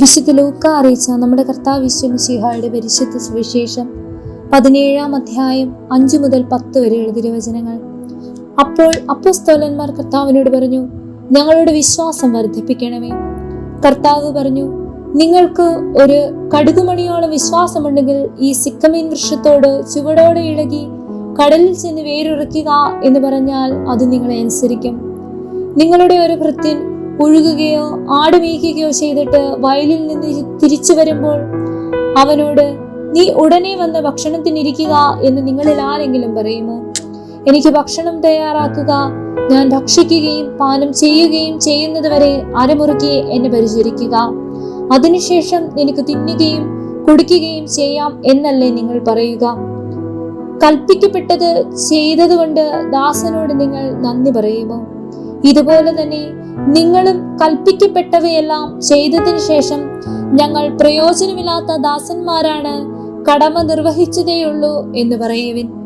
വിശുദ്ധ ലൂക്ക അറിയിച്ച നമ്മുടെ കർത്താവ് വിശ്വമിശിഹായുടെ പരിശുദ്ധ സുവിശേഷം പതിനേഴാം അധ്യായം അഞ്ചു മുതൽ പത്ത് വരെയുള്ള തിരുവചനങ്ങൾ. അപ്പോൾ അപ്പസ്തോലന്മാർ കർത്താവിനോട് പറഞ്ഞു ഞങ്ങളുടെ വിശ്വാസം വർദ്ധിപ്പിക്കണമേ. കർത്താവ് പറഞ്ഞു നിങ്ങൾക്ക് ഒരു കടുകുമണിയോളം വിശ്വാസമുണ്ടെങ്കിൽ ഈ സിക്കമീൻ വൃക്ഷത്തോട് ചുവടോടെ ഇളകി കടലിൽ ചെന്ന് വേരുറക്കുക എന്ന് പറഞ്ഞാൽ അത് നിങ്ങളെ അനുസരിക്കും. നിങ്ങളുടെ ഒരു ഭൃത്യൻ ഒഴുകുകയോ ആടുമേയ്ക്കുകയോ ചെയ്തിട്ട് വയലിൽ നിന്ന് തിരിച്ചു വരുമ്പോൾ അവനോട് നീ ഉടനെ വന്ന് ഭക്ഷണത്തിനിരിക്കുക എന്ന് നിങ്ങളിൽ ആരെങ്കിലും പറയുമോ? എനിക്ക് ഭക്ഷണം തയ്യാറാക്കുക ഞാൻ ഭക്ഷിക്കുകയും പാനം ചെയ്യുകയും ചെയ്യുന്നത് വരെ അരമുറുക്കി എന്നെ പരിചരിക്കുക. അതിനുശേഷം നിനക്ക് തിന്നുകയും കുടിക്കുകയും ചെയ്യാം എന്നല്ലേ നിങ്ങൾ പറയുക. കൽപ്പിക്കപ്പെട്ടത് ചെയ്തതുകൊണ്ട് ദാസനോട് നിങ്ങൾ നന്ദി പറയുമോ? ഇതുപോലെ തന്നെ നിങ്ങളും കൽപ്പിക്കപ്പെട്ടവയെല്ലാം ചെയ്തതിന് ശേഷം ഞങ്ങൾ പ്രയോജനമില്ലാത്ത ദാസന്മാരാണ് കടമ നിർവഹിച്ചതേയുള്ളൂ എന്ന് പറയുവിൻ.